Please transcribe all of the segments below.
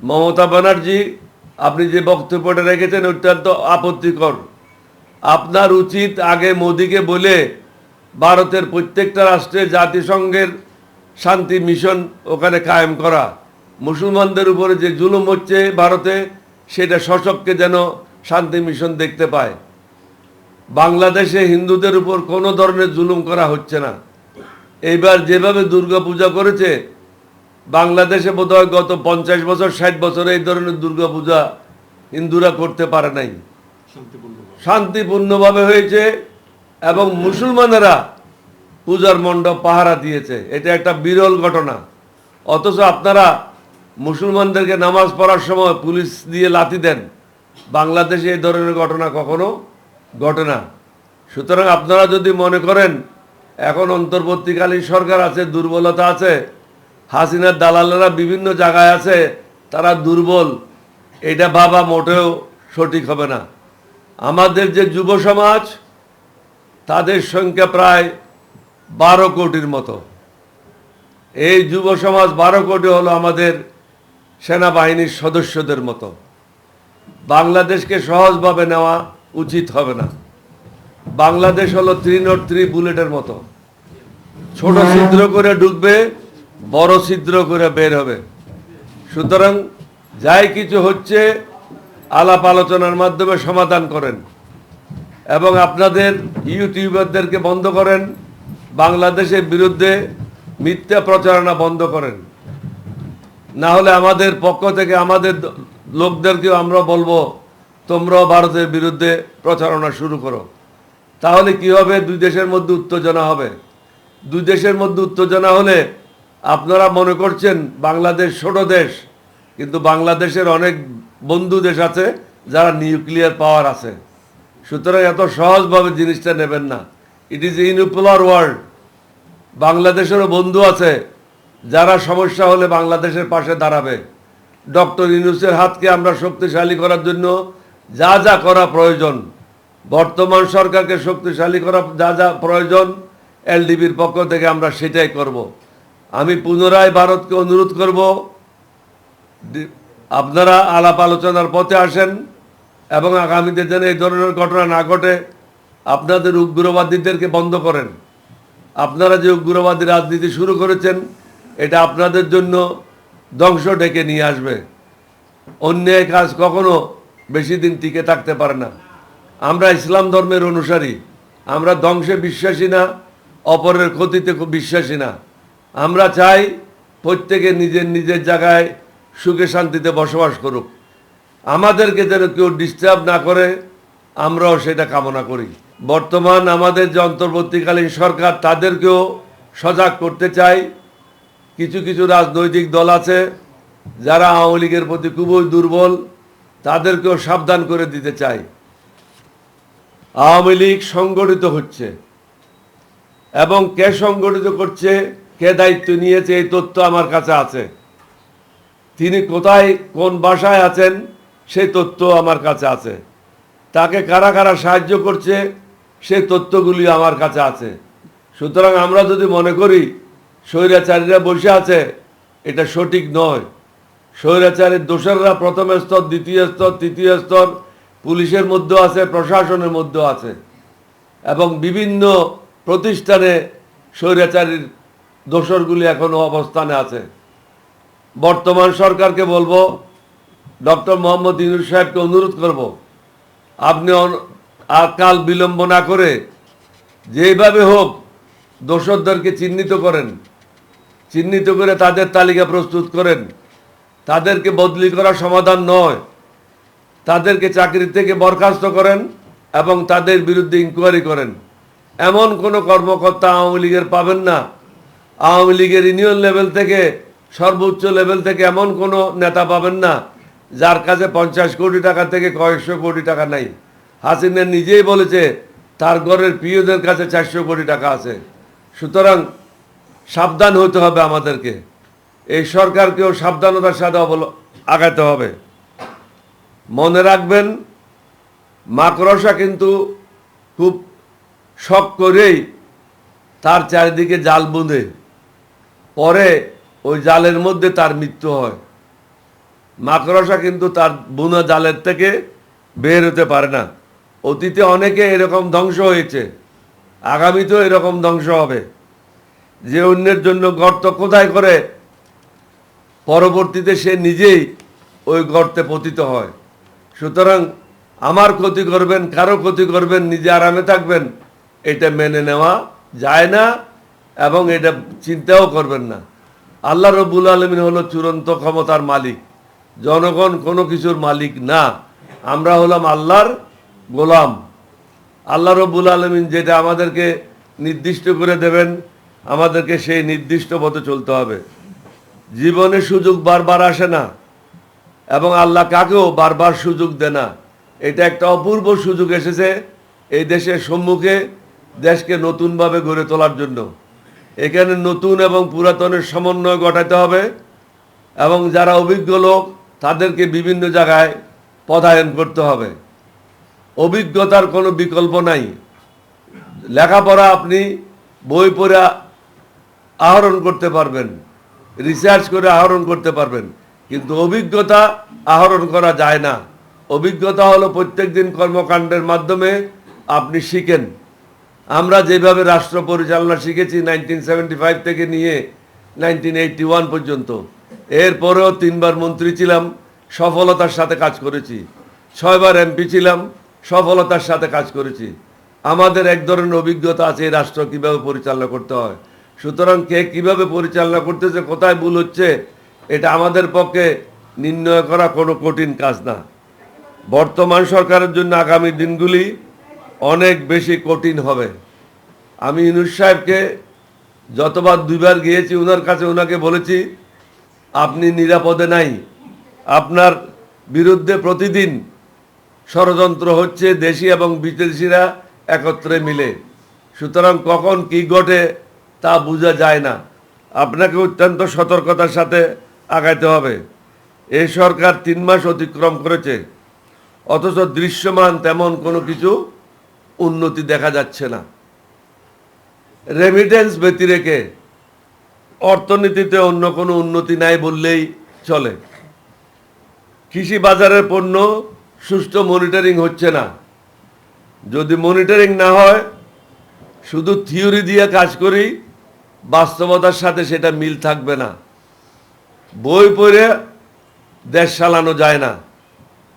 মমতা ব্যানার্জি, আপনি যে বক্তব্যটা রেখেছেন অত্যন্ত আপত্তিকর। আপনার উচিত আগে মোদিকে বলে ভারতের প্রত্যেকটা রাষ্ট্রে জাতিসংঘের শান্তি মিশন ওখানে কায়েম করা। মুসলমানদের উপরে যে জুলুম হচ্ছে ভারতে, সেটা সশককে যেন শান্তি মিশন দেখতে পায়। বাংলাদেশে হিন্দুদের উপর কোনো ধরনের জুলুম করা হচ্ছে না। এইবার যেভাবে দুর্গা পূজা করেছে বাংলাদেশে বোধহয় গত পঞ্চাশ বছর ষাট বছরে এই ধরনের দুর্গা পূজা হিন্দুরা করতে পারে নাই। শান্তিপূর্ণভাবে হয়েছে এবং মুসলমানেরা পূজার মণ্ডপ পাহারা দিয়েছে। এটা একটা বিরল ঘটনা। অথচ আপনারা মুসলমানদেরকে নামাজ পড়ার সময় পুলিশ দিয়ে লাথি দেন। বাংলাদেশে এই ধরনের ঘটনা কখনো ঘটে না। সুতরাং আপনারা যদি মনে করেন এখন অন্তর্বর্তীকালীন সরকার আছে দুর্বলতা আছে হাসিনার দালালেরা বিভিন্ন জায়গায় আছে, তারা দুর্বল। এটা ভাবা মোটেও সঠিক হবে না। আমাদের যে যুব সমাজ, তাদের সংখ্যা প্রায় বারো কোটির মতো। এই যুব সমাজ বারো কোটি হলো আমাদের সেনাবাহিনীর সদস্যদের মতো। বাংলাদেশকে সহজভাবে নেওয়া উচিত হবে না। বাংলাদেশ হলো থ্রি নট থ্রি বুলেটের মতো। ছোট ছিদ্র করে ঢুকবে বড় ছিদ্র করে বের হবে। সুতরাং যাই কিছু হচ্ছে, আলাপ আলোচনার মাধ্যমে সমাধান করেন এবং আপনাদের ইউটিউবারদেরকে বন্ধ করেন, বাংলাদেশের বিরুদ্ধে মিথ্যা প্রচারণা বন্ধ করেন। না হলে আমাদের পক্ষ থেকে আমাদের লোকদেরকেও আমরা বলব, তোমরাও ভারতের বিরুদ্ধে প্রচারণা শুরু করো। তাহলে কি হবে? দুই দেশের মধ্যে উত্তেজনা হবে। দুই দেশের মধ্যে উত্তেজনা হলে আপনারা মনে করছেন বাংলাদেশ ছোট দেশ, কিন্তু বাংলাদেশের অনেক বন্ধু দেশ আছে যারা নিউক্লিয়ার পাওয়ার আছে। সুতরাং এত সহজভাবে জিনিসটা নেবেন না। ইট ইজ ইনউপুলার ওয়ার্ল্ড বাংলাদেশেরও বন্ধু আছে যারা সমস্যা হলে বাংলাদেশের পাশে দাঁড়াবে। ডক্টর ইউনুসের হাতকে আমরা শক্তিশালী করার জন্য যা যা করা প্রয়োজন। বর্তমান সরকারকে শক্তিশালী করা যা যা প্রয়োজন, এলডিবির পক্ষ থেকে আমরা সেটাই করব। আমি পুনরায় ভারতকে অনুরোধ করব আপনারা আলাপ আলোচনার পথে আসেন এবং আগামীতে যেন এই ধরনের ঘটনা না ঘটে, আপনাদের উগ্রবাদীদেরকে বন্ধ করেন। আপনারা যে উগ্রবাদী রাজনীতি শুরু করেছেন, এটা আপনাদের জন্য ধ্বংস ডেকে নিয়ে আসবে। অন্যায় কাজ কখনো বেশি দিন টিকে থাকতে পারে না। আমরা ইসলাম ধর্মের অনুসারী, আমরা ধ্বংসে বিশ্বাসী না, অপরের ক্ষতিতে খুব বিশ্বাসী না। আমরা চাই প্রত্যেকে নিজের নিজের জায়গায় সুখে শান্তিতে বসবাস করুক। আমাদেরকে যেন কেউ ডিস্টার্ব না করে, আমরাও সেটা কামনা করি। বর্তমান আমাদের যে অন্তর্বর্তীকালীন সরকার, তাদেরকেও সজাগ করতে চাই। কিছু কিছু রাজনৈতিক দল আছে, যারা আওয়ামী লীগের প্রতি খুবই দুর্বল, তাদেরকেও সাবধান করে দিতে চাই। আওয়ামী লীগ সংগঠিত হচ্ছে। এবং কে সংগঠিত করছে? কে দায়িত্ব নিয়েছে এই তথ্য আমার কাছে আছে। তিনি কোথায়, কোন বাসায় আছেন সেই তথ্য আমার কাছে আছে। তাকে কারা কারা সাহায্য করছে সেই তথ্যগুলি আমার কাছে আছে। সুতরাং আমরা যদি মনে করি, স্বৈরাচারীরা বসে আছে, এটা সঠিক নয়। স্বৈরাচারের দোসররা প্রথম স্তর, দ্বিতীয় স্তর, তৃতীয় স্তর, পুলিশের মধ্যে আছে, প্রশাসনের মধ্যে আছে। এবং বিভিন্ন প্রতিষ্ঠানে স্বৈরাচারীর দোসরগুলি এখনও অবস্থানে আছে। বর্তমান সরকারকে বলব, ডক্টর মোহাম্মদ ইনুর সাহেবকে অনুরোধ করব, আপনি আর কাল বিলম্ব না করে যেভাবে হোক দোষরদেরকে চিহ্নিত করেন। চিহ্নিত করে তাদের তালিকা প্রস্তুত করেন। তাদেরকে বদলি করা সমাধান নয়। তাদেরকে চাকরি থেকে বরখাস্ত করেন এবং তাদের বিরুদ্ধে ইনকোয়ারি করেন। এমন কোনো কর্মকর্তা আওয়ামী লীগের পাবেন না। আওয়ামী লীগের ইউনিয়ন লেভেল থেকে, সর্বোচ্চ লেভেল থেকে এমন কোনো নেতা পাবেন না, যার কাছে পঞ্চাশ কোটি টাকা থেকে কয়েকশো কোটি টাকা নাই। হাসিনা নিজেই বলেছে, তার ঘরের প্রিয়দের কাছে চারশো কোটি টাকা আছে। সুতরাং সাবধান হতে হবে আমাদেরকে। এই সরকারকেও সাবধানতার সাথে আগাতে হবে। মনে রাখবেন, মাকড়সা কিন্তু খুব শখ করেই তার চারিদিকে জাল বুঁধে। পরে ওই জালের মধ্যে তার মৃত্যু হয়। মাকড়সা কিন্তু তার বুনা জালের থেকে বের হতে পারে না। অতীতে অনেকে এরকম ধ্বংস হয়েছে, আগামীতেও এরকম ধ্বংস হবে। যে অন্যের জন্য গর্ত কোথায় করে, পরবর্তীতে সে নিজেই ওই গর্তে পতিত হয়। সুতরাং আমার ক্ষতি করবেন, কারও ক্ষতি করবেন, নিজে আরামে থাকবেন, এটা মেনে নেওয়া যায় না। এবং এটা চিন্তাও করবেন না। আল্লাহ রব্বুল আলমিন হলো চূড়ান্ত ক্ষমতার মালিক। জনগণ কোনো কিছুর মালিক না। আমরা হলাম আল্লাহর গোলাম। আল্লাহ রব্বুল আলমিন যেটা আমাদেরকে নির্দিষ্ট করে দেবেন, আমাদেরকে সেই নির্দিষ্ট পথে চলতে হবে। জীবনে সুযোগ বারবার আসে না এবং আল্লাহ কাকেও বারবার সুযোগ দেয় না। এটা একটা অপূর্ব সুযোগ এসেছে এই দেশের সম্মুখে দেশকে নতুনভাবে গড়ে তোলার জন্য। এখানে নতুন এবং পুরাতনের সমন্বয় ঘটাতে হবে এবং যারা অভিজ্ঞ লোক, তাদেরকে বিভিন্ন জায়গায় পদায়ন করতে হবে। অভিজ্ঞতার কোনো বিকল্প নাই। লেখাপড়া আপনি বই পড়ে আহরণ করতে পারবেন রিসার্চ করে আহরণ করতে পারবেন, কিন্তু অভিজ্ঞতা আহরণ করা যায় না। অভিজ্ঞতা হলো প্রত্যেক দিন কর্মকাণ্ডের মাধ্যমে আপনি শিখেন। আমরা যেভাবে রাষ্ট্র পরিচালনা শিখেছি নাইনটিন সেভেন্টি ফাইভ থেকে নিয়ে নাইনটিন এইটটি ওয়ান পর্যন্ত, এরপরেও তিনবার মন্ত্রী ছিলাম, সফলতার সাথে কাজ করেছি। ছয়বার এমপি ছিলাম, সফলতার সাথে কাজ করেছি। আমাদের এক ধরনের অভিজ্ঞতা আছে এই রাষ্ট্র কীভাবে পরিচালনা করতে হয়। সুতরাং কে কীভাবে পরিচালনা করতেছে, কোথায় ভুল হচ্ছে, এটা আমাদের পক্ষে নির্ণয় করা কোনো কঠিন কাজ না। বর্তমান সরকারের জন্য আগামী দিনগুলি অনেক বেশি কঠিন হবে। আমি ইনুস সাহেবকে যতবার দুইবার গিয়েছি ওনার কাছে ওনাকে বলেছি, আপনি নিরাপদে নাই। আপনার বিরুদ্ধে প্রতিদিন ষড়যন্ত্র হচ্ছে, দেশি এবং বিদেশিরা একত্রে মিলে। সুতরাং কখন কি ঘটে তা বোঝা যায় না। আপনাকে অত্যন্ত সতর্কতার সাথে আগাইতে হবে। এই সরকার তিন মাস অতিক্রম করেছে। অথচ দৃশ্যমান তেমন কোনো কিছু উন্নতি দেখা যাচ্ছে না। রেমিটেন্স ব্যতিরেকে অর্থনীতিতে অন্য কোনো উন্নতি নাই বললেই চলে। কৃষি বাজারের পণ্য সুষ্ঠু মনিটরিং হচ্ছে না। যদি মনিটরিং না হয়, শুধু থিওরি দিয়ে কাজ করি, বাস্তবতার সাথে সেটা মিল থাকবে না। বই পড়ে দেশ চালানো যায় না।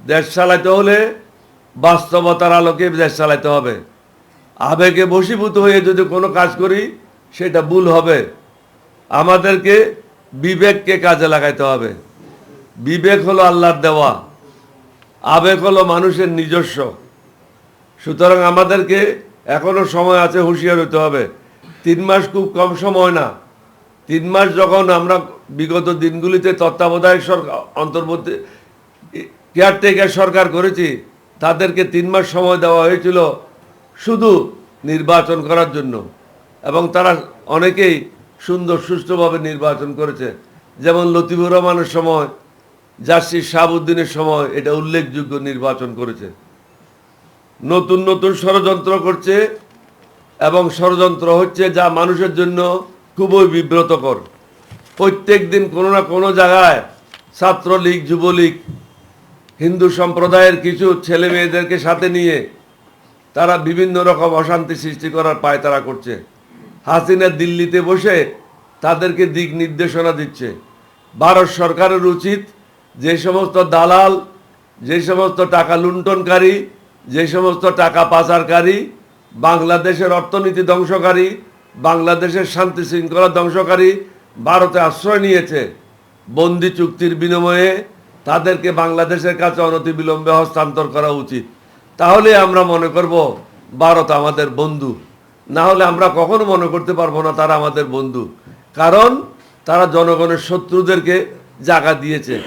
দেশ চালাতে হলে বাস্তবতার আলোকে দেশ চালাতে হবে। আবেগে বশীভূত হয়ে যদি কোনো কাজ করি, সেটা ভুল হবে। আমাদেরকে বিবেককে কাজে লাগাইতে হবে। বিবেক হলো আল্লাহর দেওয়া। আবেগ হলো মানুষের নিজস্ব। সুতরাং আমাদেরকে এখনও সময় আছে হুঁশিয়ার হতে হবে। তিন মাস খুব কম সময় না। তিন মাস যখন আমরা বিগত দিনগুলিতে তত্ত্বাবধায়ক সরকার অন্তর্বর্তী কেয়ারটেকার সরকার করেছি তাদেরকে তিন মাস সময় দেওয়া হয়েছিল শুধু নির্বাচন করার জন্য। এবং তারা অনেকেই সুন্দর, সুষ্ঠুভাবে নির্বাচন করেছে। যেমন লতিফুর রহমানের সময়, জার্সি শাহাবুদ্দিনের সময় এটা উল্লেখযোগ্য নির্বাচন করেছে। নতুন নতুন ষড়যন্ত্র করছে এবং ষড়যন্ত্র হচ্ছে যা মানুষের জন্য খুবই বিব্রতকর। প্রত্যেক দিন কোনো না কোনো জায়গায় ছাত্রলীগ, যুবলীগ হিন্দু সম্প্রদায়ের কিছু ছেলে মেয়েদেরকে সাথে নিয়ে তারা বিভিন্ন রকম অশান্তি সৃষ্টি করার পায়তারা করছে। হাসিনা দিল্লিতে বসে তাদেরকে দিক নির্দেশনা দিচ্ছে। ভারত সরকারের উচিত যে সমস্ত দালাল, যে সমস্ত টাকা লুণ্ঠনকারী, যে সমস্ত টাকা পাচারকারী, বাংলাদেশের অর্থনীতি ধ্বংসকারী, বাংলাদেশের শান্তি শৃঙ্খলা ধ্বংসকারী, ভারতে আশ্রয় নিয়েছে। বন্দি চুক্তির বিনিময়ে তাদেরকে বাংলাদেশের কাছে অনতিবিলম্বে হস্তান্তর করা উচিত। তাহলে আমরা মনে করব, ভারত আমাদের বন্ধু। না হলে আমরা কখনো মনে করতে পারব না তারা আমাদের বন্ধু। কারণ তারা জনগণের শত্রুদেরকে জায়গা দিয়েছে।